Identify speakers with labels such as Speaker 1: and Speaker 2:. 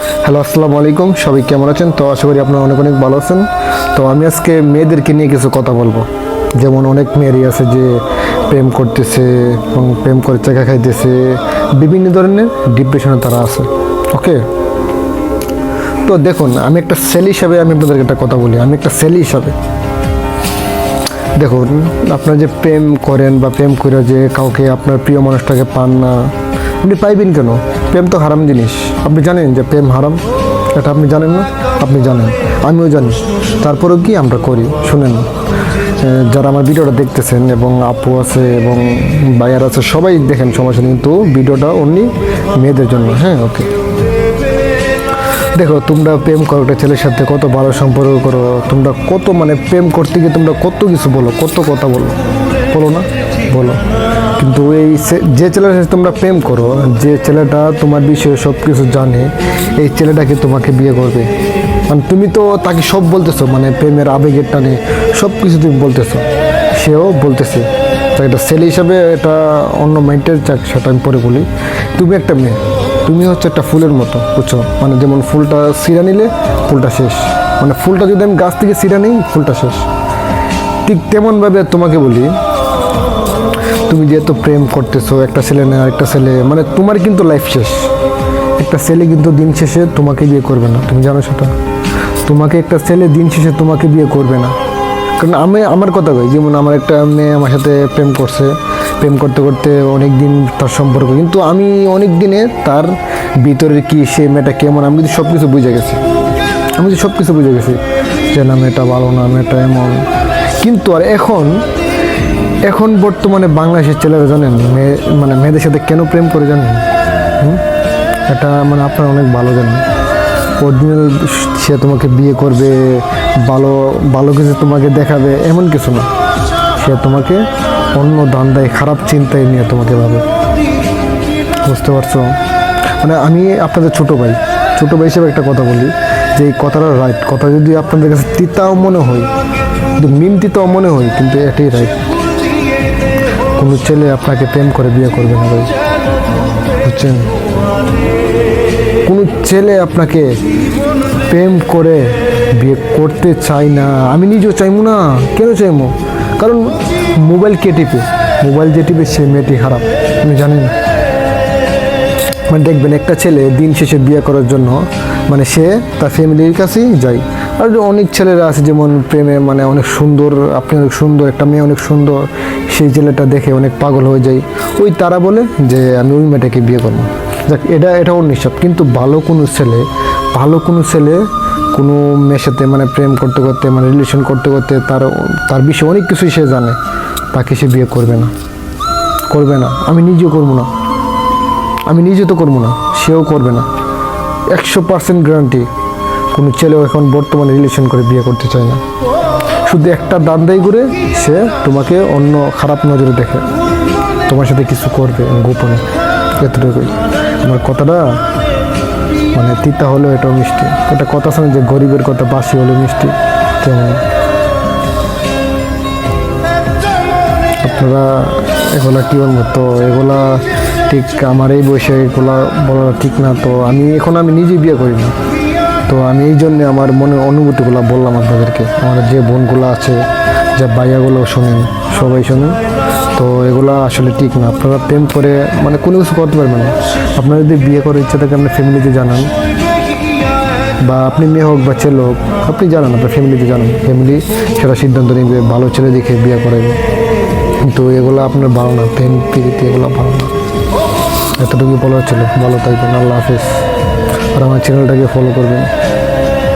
Speaker 1: Hello, আসসালামু আলাইকুম। সবাই কেমন আছেন? তো আশা করি আপনারা অনেক অনেক ভালো আছেন। তো আমি আজকে মেয়েদেরকে নিয়ে কিছু কথা বলব। যেমন অনেক মেয়েরই আছে যে প্রেম করতেছে এবং প্রেম করে চাকা খাইতেছে। বিভিন্ন ধরনের ডিপ্রেশনে তারা আছে। ওকে তো দেখুন, আমি একটা সেল হিসাবে আমি আপনাদেরকে একটা কথা বলি। আমি একটা সেল হিসাবে। দেখুন, আপনারা যে প্রেম করেন বা প্রেম করে যে কাউকে আপনার প্রিয় মানুষটাকে পান না, আপনি পাইবেন কেন? প্রেম তো হারাম জিনিস। আপনি জানেন যে প্রেম হারাম, এটা আপনি জানেন না, আপনি জানেন। আমিও জানি। তারপরেও কি আমরা করি? শুনেন যারা আমার ভিডিওটা দেখতেছেন এবং আপু আছে এবং ভাইয়ার আছে, সবাই দেখেন সমস্যা কিন্তু ভিডিওটা অনলি মেয়েদের জন্য। হ্যাঁ ওকে। দেখো, তোমরা প্রেম করো, একটা ছেলের সাথে কত ভালো সম্পর্ক করো, তোমরা কত মানে প্রেম করতে গিয়ে তোমরা কত কিছু বলো, কত কথা বলো। বলো না? বলো। কিন্তু এই যে ছেলের সাথে তোমরা প্রেম করো, যে ছেলেটা তোমার বিষয়ে সব কিছু জানে, এই ছেলেটাকে তোমাকে বিয়ে করবে? মানে তুমি তো তাকে সব বলতেছো মানে প্রেমের আবেগের টানে সব কিছু তুমি বলতেছো। সেও বলতেছে। তো এটা ছেলে হিসাবে এটা অন্য মাইন্ডের যাক, সেটা আমি পরে বলি। তুমি একটা মেয়ে, তুমি হচ্ছে একটা ফুলের মতো, বুঝছ? মানে যেমন ফুলটা সিরা নিলে ফুলটা শেষ। মানে ফুলটা যদি আমি গাছ থেকে সিরা নিই, ফুলটা শেষ। ঠিক তেমনভাবে তোমাকে বলি তুমি যেহেতু প্রেম করতেছো, একটা ছেলে না একটা ছেলে মানে তোমার কিন্তু লাইফ শেষ। একটা ছেলে কিন্তু দিন শেষে তোমাকে বিয়ে করবে না, তুমি জানো সেটা। তোমাকে একটা ছেলে দিন শেষে তোমাকে বিয়ে করবে না। কারণ আমি, আমার কথা কই, যেমন আমার একটা মেয়ে আমার সাথে প্রেম করছে, প্রেম করতে করতে অনেক দিন তার সম্পর্ক, কিন্তু আমি অনেক দিনে তার ভিতরের কি সে মেয়েটা কেমন, আমি কিন্তু সব কিছু বুঝে গেছি, আমি সব কিছু বুঝে গেছি যে না, মেয়েটা ভালো না, মেয়েটা এমন। কিন্তু আর এখন এখন বর্তমানে বাংলাদেশের ছেলেরা জানেন মেয়ে মানে মেয়েদের সাথে কেন প্রেম করে জানেন? এটা মানে আপনারা অনেক ভালো জানেন। অরিজিনাল সে তোমাকে বিয়ে করবে, ভালো ভালো কিছু তোমাকে দেখাবে, এমন কিছু না। সে তোমাকে অন্য দান্দায় খারাপ চিন্তায় নিয়ে তোমাকে ভাবে। বুঝতে পারছ? মানে আমি আপনাদের ছোটো ভাই ছোটো ভাই হিসেবে একটা কথা বলি, যে এই কথাটা রাইট কথা যদি আপনাদের কাছে তিতাও মনে হয়, কিন্তু মিম তিতাও মনে হয়, কিন্তু এটাই রাইট কোনো ছেলে আপনাকে প্রেম করে বিয়ে করবে না ভাই। বুঝছেন? কোনো ছেলে আপনাকে প্রেম করে বিয়ে করতে চাই না। আমি নিজেও চাইব না। কেন চাইব কারণ মোবাইল কে টিপে? মোবাইল যে টিপে সে মেয়েটি খারাপ। আপনি জানেন? মানে দেখবেন একটা ছেলে দিন শেষে বিয়ে করার জন্য মানে সে তার ফ্যামিলির কাছেই যায়। আর অনেক ছেলেরা আছে যেমন প্রেমে মানে অনেক সুন্দর, আপনি অনেক সুন্দর, একটা মেয়ে অনেক সুন্দর। সেই ছেলেটা দেখে অনেক পাগল হয়ে যায়। ওই তারা বলে যে, আমি ওই মেয়েটাকে বিয়ে করব। যাক, এটা এটা ওর নিঃস্বাপ কিন্তু ভালো কোনো ছেলে, ভালো কোনো ছেলে কোনো মেয়ের সাথে মানে প্রেম করতে করতে মানে রিলেশন করতে করতে তার তার বিষয়ে অনেক কিছুই সে জানে। তাকে সে বিয়ে করবে না। করবে না। আমি নিজেও করব না। আমি নিজে তো করব না। সেও করবে না। একশো পার্সেন্ট গ্যারান্টি কোনো ছেলেও এখন বর্তমানে রিলেশন করে বিয়ে করতে চায় না। শুধু একটা দান্দাই করে সে তোমাকে অন্য খারাপ নজরে দেখে। তোমার সাথে কিছু করবে গোপনে। এতটুকুই। আমার কথাটা মানে তিতা হলেও এটাও মিষ্টি। একটা কথা শোনে যে গরিবের কথা বাসি হলে মিষ্টি। কেমন? আপনারা এগুলা কী বলব? তো এগুলা ঠিক আমার এই বয়সে এগুলা বলা ঠিক না। তো আমি এখন আমি নিজেই বিয়ে করি না। তো আমি এই জন্যে আমার মনে অনুভূতিগুলো বললাম আপনাদেরকে। আমার যে বোনগুলো আছে, যে ভাইয়াগুলো শোনেন, সবাই শোনেন। তো এগুলো আসলে ঠিক না। আপনারা প্রেম করে মানে কোনো কিছু করতে পারবেন না। আপনার যদি বিয়ে করার ইচ্ছা থাকে আপনার ফ্যামিলিতে জানান। বা আপনি মেয়ে হোক বা ছেলে হোক, আপনি জানান, আপনার ফ্যামিলিতে জানান। ফ্যামিলি সেটা সিদ্ধান্ত নিবে, ভালো ছেলে দেখে বিয়ে করাবে। কিন্তু এগুলো আপনার ভালো না। প্রেম প্রীতি এগুলো ভালো না। এতটুকু বলার ছিল। ভালো থাকবেন। আল্লাহ হাফিজ। আর আমার চ্যানেলটাকে ফলো করবেন।